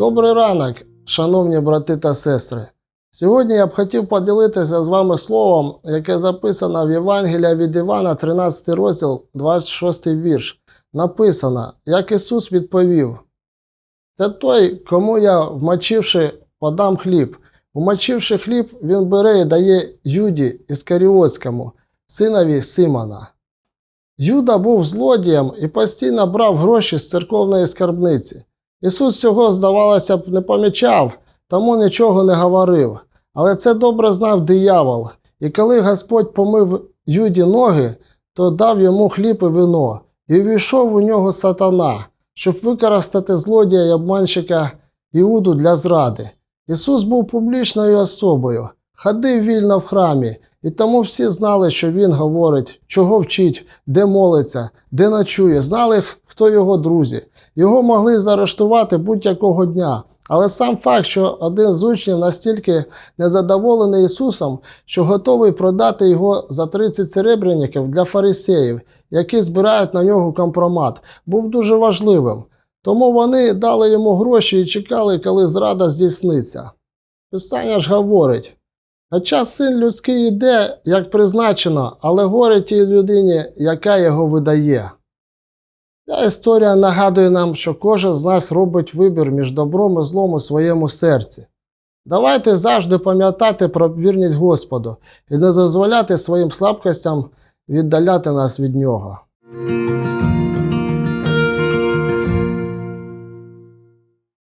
Добрий ранок, шановні брати та сестри. Сьогодні я б хотів поділитися з вами словом, яке записано в Євангелія від Івана, 13 розділ, 26 вірш. Написано, як Ісус відповів: Це той, кому я, вмочивши, подам хліб. Вмочивши хліб, він бере і дає Юді Іскаріотському, синові Симона. Юда був злодієм і постійно брав гроші з церковної скарбниці. Ісус цього, здавалося б, не помічав, тому нічого не говорив. Але це добре знав диявол. І коли Господь помив Юді ноги, то дав йому хліб і вино, і увійшов у нього сатана, щоб використати злодія й обманщика Іуду для зради. Ісус був публічною особою, ходив вільно в храмі, і тому всі знали, що Він говорить, чого вчить, де молиться, де ночує, знали, хто його друзі. Його могли заарештувати будь-якого дня. Але сам факт, що один з учнів настільки незадоволений Ісусом, що готовий продати його за 30 серебряників для фарисеїв, які збирають на нього компромат, був дуже важливим. Тому вони дали йому гроші і чекали, коли зрада здійсниться. Писання ж говорить: хоча син людський йде, як призначено, але горе тій людині, яка його видає. Історія нагадує нам, що кожен з нас робить вибір між добром і злом у своєму серці. Давайте завжди пам'ятати про вірність Господу і не дозволяти своїм слабкостям віддаляти нас від Нього.